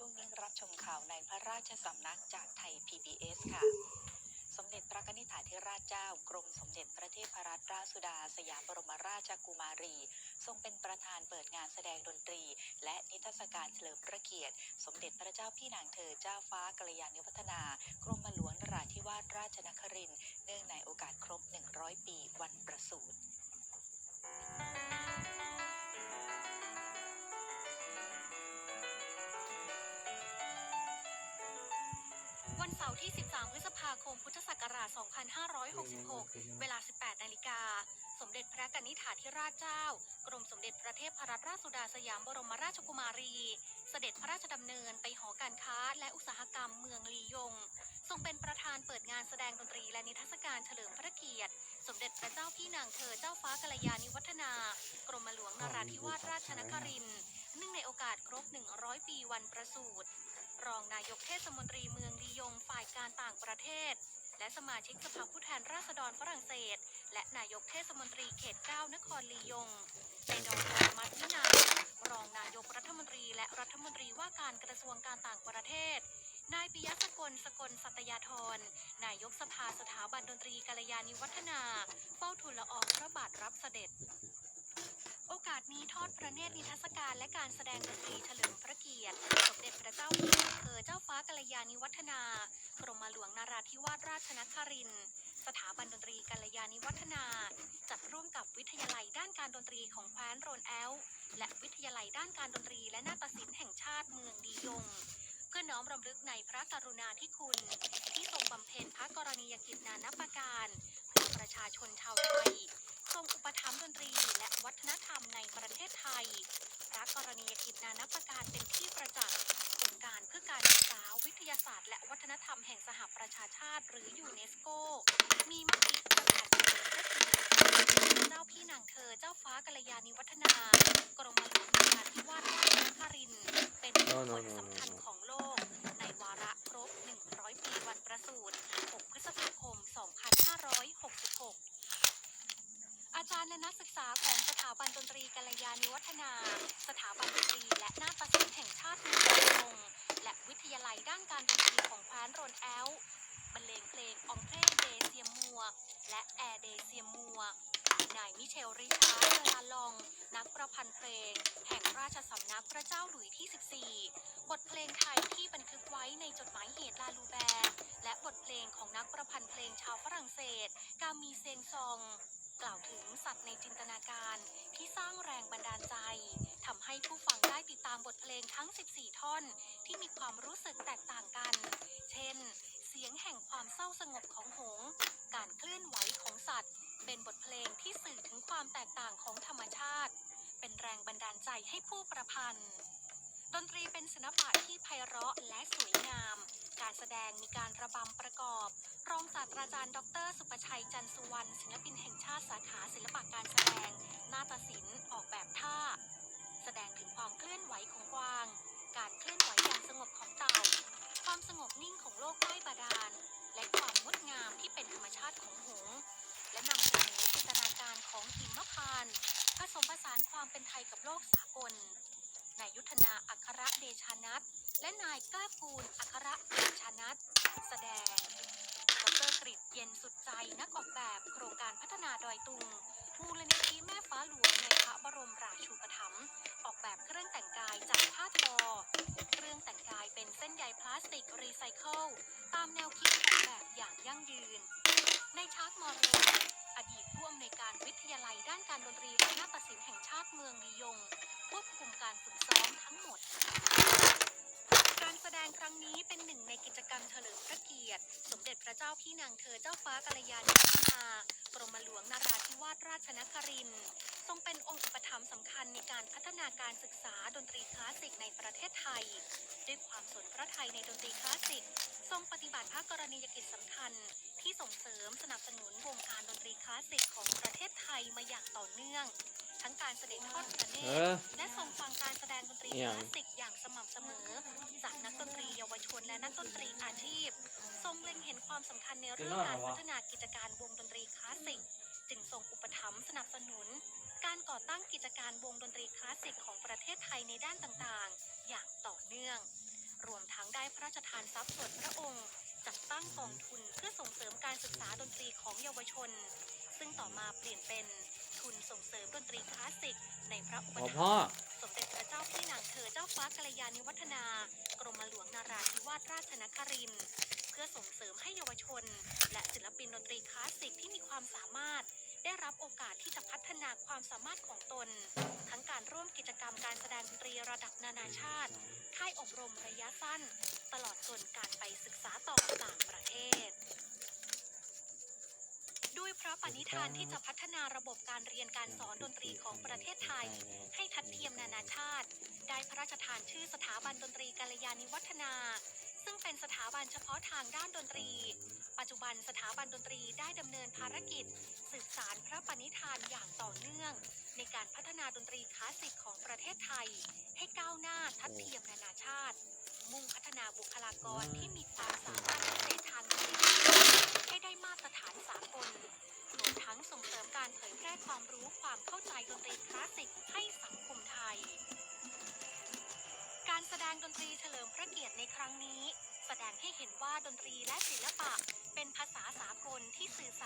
ช่วงนี้รับชมข่าวในพระราชสำนักจากไทย PBS ค่ะ สมเด็จพระนิธิถาธิราชเจ้ากรมสมเด็จพระเทพรัตนราชสุดา สยามบรมราชกุมารี ทรงเป็นประธานเปิดงานแสดงดนตรี และนิทรรศการเฉลิมพระเกียรติ สมเด็จพระเจ้าพี่นางเธอเจ้าฟ้ากัลยาณิวัฒนากรมหลวงนราธิวาสราชนครินเนื่องในโอกาสครบ 100 ปีวัน ราช 2566 เวลา 18 นาฬิกา สมเด็จพระกนิษฐาธิราชเจ้า กรมสมเด็จพระเทพรัตนราชสุดาสยามบรมราชกุมารี เสด็จพระราชดำเนินไปหอการค้าและอุตสาหกรรมเมืองลียง ทรงเป็นประธานเปิดงานแสดงดนตรีและนิทรรศการเฉลิมพระเกียรติ สมเด็จพระเจ้าพี่นางเธอเจ้าฟ้ากัลยาณิวัฒนา กรมหลวงนราธิวาสราชนครินทร์เนื่องในโอกาสครบ 100 ปีวันประสูติรองนายกเทศมนตรีเมืองลียงฝ่ายการต่างประเทศ และสมาชิกสภาผู้แทนราษฎรฝรั่งเศส และนายกเทศมนตรีเขต 9 นครลียงในดอนรามัตวินัยรองนายกรัฐมนตรี และรัฐมนตรีว่าการกระทรวงการต่างประเทศ นายปิยะสกลสกลสัตยาธร นายกสภาสถาบันดนตรีกาลยาณิวัฒนา เฝ้าทูลละอองพระบาทรับเสด็จ โอกาสนี้ทอดพระเนตรนิทรรศการและการแสดงดนตรีเฉลิมพระเกียรติ สมเด็จพระเจ้าพี่นางเธอเจ้าฟ้ากัลยาณิวัฒนากรมหลวงนาราธิวาสราชนครินทร์สถาบันดนตรีกัลยาณิวัฒนา จัดร่วมกับวิทยาลัยด้านการดนตรีของแคว้นโรนแอล และวิทยาลัยด้านการดนตรีและนาฏศิลป์แห่งชาติเมืองดียง เพื่อน้อมรำลึกในพระกรุณาธิคุณ ที่ทรงบำเพ็ญพระกรณียกิจนานับประการเพื่อประชาชนชาวไทย ทรงอุปถัมภ์ดนตรีและวัฒนธรรมในประเทศไทยพระกรณียกิจนานับประการเป็นที่ประจักษ์องค์การเพื่อการศึกษาวิทยาศาสตร์ และวัฒนธรรมแห่งสหประชาชาติ หรือยูเนสโก มีมติประกาศเฉลิมพระเกียรติเจ้าพี่นางเธอเจ้าฟ้ากัลยาณิวัฒนา กรมหลวงนราธิวาสราชนครินทร์เป็นบุคคลสำคัญของโลก ในวาระครบ 100 ปีวันประสูติ 6 พฤษภาคม 2566 อาจารย์และนักศึกษาของสถาบันดนตรีกัลยาณิวัฒนา สถาบันดนตรีและนาฏศิลป์แห่งชาติเมืองลียงและวิทยาลัยด้านการดนต รีของแคว้นโรนแอลบรรเลงเพลงองเพลงเดเซียมัว และแอร์เดเซียมัวนายมิเชลริชาร์ดเดลาลอง นักประพันธ์เพลง แห่งราชสำนักพระเจ้าหลุยที่ 14 บทเพลงไทยที่บันทึกไว้ในจดหมายเหตุลาลูแบร์และบทเพลงของนักประพันธ์เพลงชาวฝรั่งเศส กามีเซงซอง กล่าวถึงสัตว์ในจินตนาการที่สร้างแรงบันดาลใจทำให้ผู้ฟังได้ติดตาม บทเพลงทั้ง 14 ท่อน ที่มีความรู้สึกแตกต่างกัน เช่น เสียงแห่งความเศร้าสงบของหง การเคลื่อนไหวของสัตว์ เป็นบทเพลงที่สื่อถึงความแตกต่างของธรรมชาติ เป็นแรงบันดาลใจให้ผู้ประพันธ์ ดนตรีเป็นศิลปะที่ไพเราะและสวยงาม การแสดงมีการระบำประกอบ รองศาสตราจารย์ ดร สุประชัยจันสุวรรณศิลปินแห่งชาติสาขาศิลปะการแสดง นาฏศิลป์ ออกแบบท่า ความเคลื่อนไหวของกวาง การเคลื่อนไหวอย่างสงบของเต่า ความสงบนิ่งของโลกใต้บาดาล และความงดงามที่เป็นธรรมชาติของหงส์และนำเสนอจินตนาการของหิมพานผสมผสานความเป็นไทยกับโลกสากลนายยุทธนาอัครเดชานัทและนายกล้ากูลอัครเดชานัทแสดงดรกฤษเย็นสุดใจนักออกแบบโครงการพัฒนาดอยตุง มูลนิธิแม่ฟ้าหลวงในพระบรมราชูปถัมภ์ แบบเครื่องแต่งกายจากผ้าทอ เครื่องแต่งกายเป็นเส้นใยพลาสติกรีไซเคิลตามแนวคิดออกแบบอย่างยั่งยืน ในชาร์กมอร์โรอดีตผู้อำนวยการวิทยาลัยด้านการดนตรีและนาฏศิลป์แห่งชาติเมืองลียงควบคุมการฝึกซ้อมทั้งหมด การแสดงครั้งนี้เป็นหนึ่งในกิจกรรมเฉลิมพระเกียรติ สมเด็จพระเจ้าพี่นางเธอเจ้าฟ้ากัลยาณิวัฒนากรมหลวงนาราธิวาสราชนครินทร์ ทรงเป็นองค์อุปถัมภ์สำคัญในการพัฒนาการศึกษาดนตรีคลาสสิกในประเทศไทย ด้วยความสนพระไทยในดนตรีคลาสสิก ทรงปฏิบัติพระกรณียกิจสำคัญ ที่ส่งเสริมสนับสนุนวงการดนตรีคลาสสิกของประเทศไทยมาอย่างต่อเนื่อง ทั้งการเสด็จทอดพระเนเอตรอและทรงฟังการแสดงดนตรีอคหย่างลาสสิกอย่างสม่ำเสมอ จากนักดนตรีเยาวชนและนักดนตรีอาชีพ ทรงเล็งเห็นความสำคัญในเรื่องการพัฒนากิจการวงดนตรีคลาสสิกจึงทรงอุปถัมภ์สนับสนุน การก่อตั้งกิจการวงดนตรีคลาสสิกของประเทศไทยในด้านต่างๆ อย่างต่อเนื่อง รวมทั้งได้พระราชทานทรัพย์ส่วนพระองค์ จัดตั้งกองทุนเพื่อส่งเสริมการศึกษาดนตรีของเยาวชน ซึ่งต่อมาเปลี่ยนเป็นทุนส่งเสริมดนตรีคลาสสิก ในพระอุปถัมภ์สมเด็จพระเจ้าพี่นางเธอเจ้าฟ้ากัลยาณิวัฒนากรมหลวงนาราธิวาสราชนครินทร์เพื่อส่งเสริมให้เยาวชน และศิลปินดนตรีคลาสสิกที่มีความสามารถ ได้รับโอกาสที่จะพัฒนาความสามารถของตน ทั้งการร่วมกิจกรรมการแสดงดนตรีระดับนานาชาติ ค่ายอบรมระยะสั้น ตลอดจนการไปศึกษาต่อต่างประเทศ ด้วยพระปณิธานที่จะพัฒนาระบบการเรียนการสอนดนตรีของประเทศไทย ให้ทัดเทียมนานาชาติ ได้พระราชทานชื่อสถาบันดนตรีกาลยาณิวัฒนา ซึ่งเป็นสถาบันเฉพาะทางด้านดนตรี ปัจจุบันสถาบันดนตรีได้ดำเนินภารกิจ สืบสารพระปณิธานอย่างต่อเนื่อง ในการพัฒนาดนตรีคลาสสิกของประเทศไทย ให้ก้าวหน้าทัดเทียมนานาชาติ มุ่งพัฒนาบุคลากรที่มีความสามารถพิเศษทางดนตรีให้ได้มาตรฐานสากลรวมทั้งส่งเสริมการเผยแพร่ความรู้ความเข้าใจดนตรีคลาสสิกให้สังคมไทย การแสดงดนตรีเฉลิมพระเกียรติในครั้งนี้ แสดงให้เห็นว่าดนตรีและศิลปะ เป็นภาษาสากลที่สื่อสาร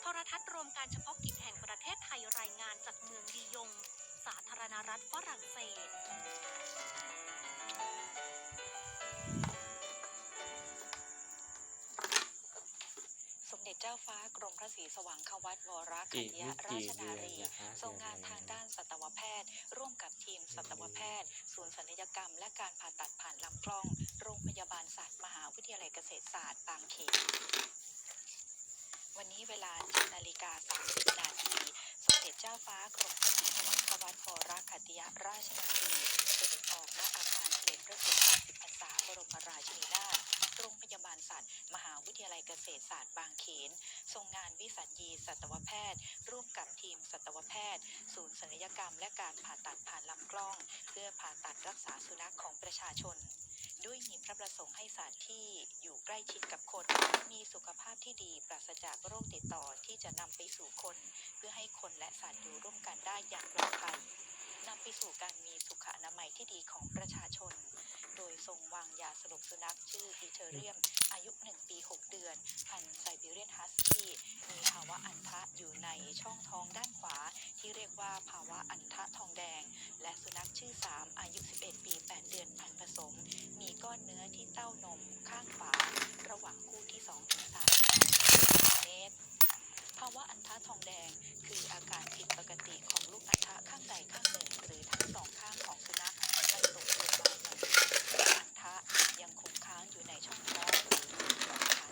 โทรทัศน์รวมการเฉพาะกิจแห่งประเทศไทยรายงานจากเมืองลียง สาธารณรัฐฝรั่งเศส สมเด็จเจ้าฟ้ากรมพระศรีสว่างควัตวรคัตยราชนารีทรงงานทางด้านสัตวแพทย์ ร่วมกับทีมสัตวแพทย์ ศูนย์ศัลยกรรม และการผ่าตัดผ่านลำกล้อง โรงพยาบาลสัตว์ มหาวิทยาลัยเกษตรศาสตร์บางเขน วันนี้เวลา7นาฬิกา30 นาที สม เจ้าฟ้ากรมพระศรีสว่างควัตวรคัตยราชนารีเสด็จออกณอาคารเฉลิมพระเกียรติ80พรรษาบรมราชินีนาถโรงพยาบาลสัตว์ มหาวิทยาลัยเกษตรศาสตร์บางเขน ทรงงานวิสัญญีสัตวแพทย์ ร่วมกับทีมสัตวแพทย์ ศูนย์ศัลยกรรม และการผ่าตัดผ่านลำกล้อง เพื่อผ่าตัดรักษาสุนัขของประชาชน ด้วยมีพระประสงค์ให้สัตว์ที่อยู่ใกล้ชิดกับคน มีสุขภาพที่ดีปราศจากโรคติดต่อที่จะนำไปสู่คน เพื่อให้คนและสัตว์อยู่ร่วมกันได้อย่างปลอดภัยนำไปสู่การมีสุขอนามัยที่ดีของประชาชน โดยทรงวางยาสลบสุนัขชื่ออีเทเรียม อายุ 1 ปี 6 เดือน พันไซบีเรียนฮัสกี้ มีภาวะอันทะอยู่ในช่องท้องด้านขวา ที่เรียกว่า ภาวะอันทะทองแดง และสุนัขชื่อ 3 อายุ 11 ปี 8 เดือนพันผสม มีก้อนเนื้อที่เต้านมข้างขวา ระหว่างคู่ที่2ถึง3เมตร ภาวะอันทะทองแดง คืออาการผิดปกติของลูกอันทะข้างใดข้างหนึ่ง หรือทั้งสองข้างของสุนัขไม่ตกลงมาอย่างอันทะยังคงค้างอยู่ในช่องท้องหรือช่องขา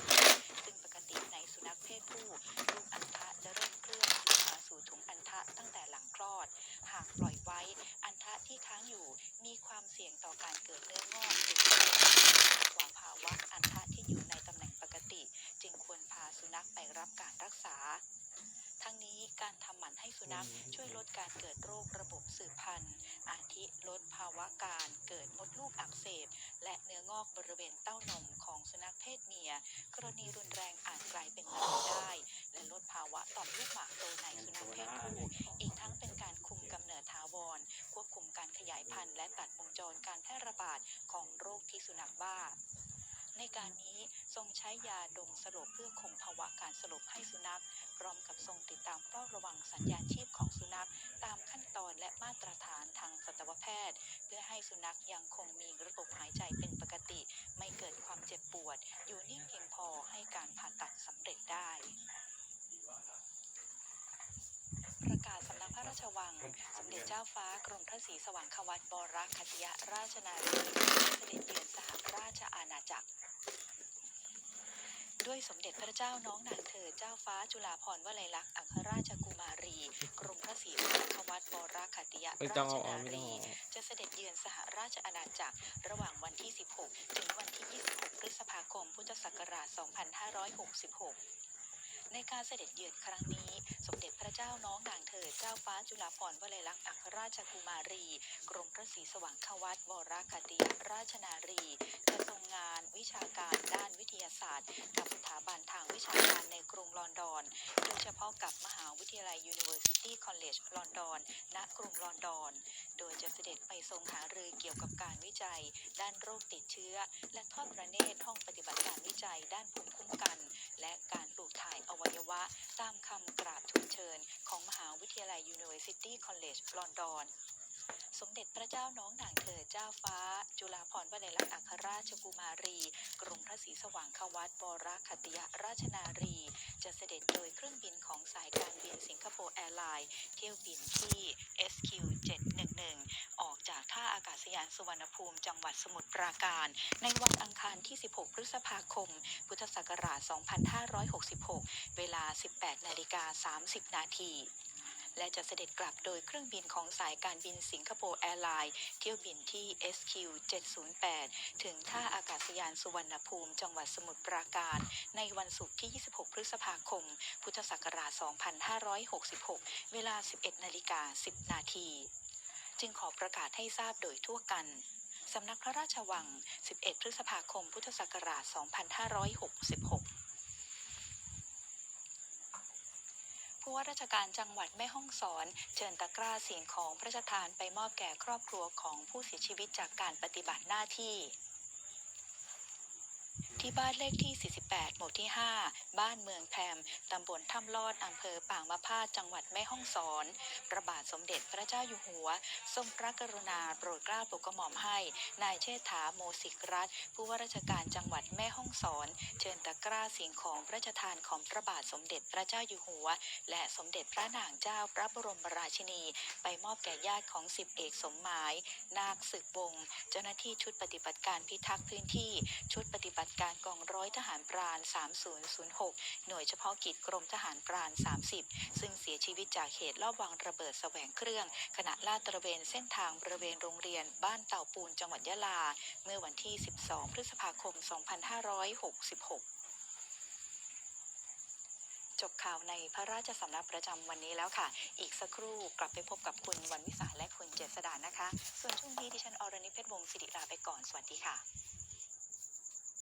ซึ่งปกติในสุนัขเพศผู้ ลูกอันทะจะเริ่มเคลื่อนลงมาสู่ถุงอันทะตั้งแต่หลังคลอด หากปล่อยไว้ อันทะที่ค้างอยู่มีความเสี่ยงต่อการเกิดเนื้องอกหรือกว่าภาวะอันทะที่อยู่ในตำแหน่งปกติ จึงควรพาสุนัขไปรับการรักษา ทั้งนี้การทำหมันให้สุนัขช่วยลดการเกิดโรคระบบสืบพันธุ์ อาทิลดภาวะการเกิดมดลูกอักเสบ และเนื้ องอกบริเวณเต้านมของสุนัขเพศเมีย กรณีรุนแรงอาจกลายเป็นมะเร็งได้ และลดภาวะต่อมลูกหมากโตในสุนัขเพศผู้อีกทั้งเป็นการคุมกำเนิดถาวร ควบคุมการขยายพันธุ์และตัดวงจรการแพร่ระบาดของโรคที่สุนัขบ้าในการนี้ทรงใช้ยาดมสลบเพื่อคงภาวะการสลบให้สุนัข พร้อมกับทรงติดตามเฝ้าระวังสัญญาณชีพของสุนัข ตามขั้นตอนและมาตรฐานทางสัตวแพทย์ เพื่อให้สุนัขยังคงมีระบบหายใจเป็นปกติ ไม่เกิดความเจ็บปวด อยู่นิ่งเพียงพอให้การผ่าตัดสำเร็จได้ ประกาศสำนักพระราชวัง สมเด็จเจ้าฟ้ากรมพระศรีสว่างควัตบรคัตยราชนารีเสด็จเยือนสหราชอาณาจักร ด้วยสมเด็จพระเจ้าน้องนางเธอเจ้าฟ้าจุฬาภรณ์วลัยลักษณ์อัครราชกุมารี กรมพระศรีสว่างควัตบรคัตยไม่ราต้องชเอาออนากไม่ต้องรีเอาออกจะเสเสด็จเยือนสหราชอาณาจักร ระหว่างวันที่ 16 ถึงวันที่ 26 พฤษภาคม พุทธศักราช 2566 ในการเสด็จเยือนครั้งนี้สม เจ้าน้องนางเธอเจ้าฟ้าจุฬาภรณ์วลัยลักษณ์อัครราชกุมารี กรมพระศรีสว่างควัตวรกติราชนารีจะทรงงานวิชาการด้านวิทยาศาสตร์ กับสถาบันทางวิชาการในกรุงลอนดอน โดยเฉพาะกับมหาวิทยาลัย University College ลอนดอน ณ กรุงลอนดอน โดยจะเสด็จไปทรงหารือเกี่ยวกับการวิจัย ด้านโรคติดเชื้อ และทอดประเนตรห้องปฏิบัติการวิจัย ด้านภูมิคุ้มกัน และการปลูกถ่ายอวัยวะ ตามคำกราบทูลเชิญของมหาวิทยาลัย University College ลอนดอน สมเด็จพระเจ้าน้องนางเธอเจ้าฟ้า จุฬาภรณ์วลัยลักษณ์อัครราชกุมารี กรมพระศรีสว่างควัตวรคติยราชนารี จะเสด็จโดยเครื่องบินของสายการบินสิงคโปร์แอร์ไลน์เที่ยวบินที่ SQ 711 ออกจากท่าอากาศยานสุวรรณภูมิ จังหวัดสมุทรปราการ ในวันอังคารที่ 16 พฤษภาคม พุทธศักราช 2566 เวลา 18 นาฬิกา 30 นาที และจะเสด็จกลับโดยเครื่องบินของสายการบินสิงคโปร์แอร์ไลน์เที่ยวบินที่ SQ 708 ถึงท่าอากาศยานสุวรรณภูมิจังหวัดสมุทรปราการ ในวันศุกร์ที่ 26 พฤษภาคม พุทธศักราช 2566 เวลา 11 นาฬิกา 10 นาที จึงขอประกาศให้ทราบโดยทั่วกันสำนักพระราชวัง 11 พฤษภาคม พุทธศักราช 2566 ผู้ว่าราชการจังหวัดแม่ฮ่องสอน เชิญตะกร้าสิ่งของพระราชทานไปมอบแก่ครอบครัวของผู้เสียชีวิตจากการปฏิบัติหน้าที่ ที่บ้านเลขที่ 48 หมู่ที่ 5 บ้านเมืองแพม ตำบลถ้ำลอด อำเภอปางมะพาจังหวัดแม่ฮ่องสอนพระบาทสมเด็จพระเจ้าอยู่หัว ทรงพระกรุณาโปรดเกล้าโปรดกระหม่อมให้ นายเชษฐาโมสิกรัตผู้ว่าราชการจังหวัดแม่ฮ่องสอน เชิญตะกร้าสิ่งของพระราชทานของพระบาทสมเด็จพระเจ้าอยู่หัว และสมเด็จพระนางเจ้าพระบรมราชินี ไปมอบแก่ญาติของสิบเอกสมหมาย นาคสืบวง เจ้าหน้าที่ชุดปฏิบัติการพิทักษ์พื้นที่ ชุดปฏิบัติการกองร้อยทหารพราน3006 หน่วยเฉพาะกิจกรมทหารพราน30 ซึ่งเสียชีวิตจากเหตุลอบวางระเบิดแสวงเครื่อง ขณะลาดตระเวนเส้นทางบริเวณโรงเรียนบ้านเต่าปูนจังหวัดยะลา เมื่อวันที่ 12 พฤษภาคม 2566จบข่าวในพระราชสำนักประจำวันนี้แล้วค่ะ อีกสักครู่กลับไปพบกับคุณวันวิสาและคุณเจษดานะคะ ส่วนช่วงนี้ดิฉันอรณิเพชรวงศ์สิริลาไปก่อน สวัสดีค่ะ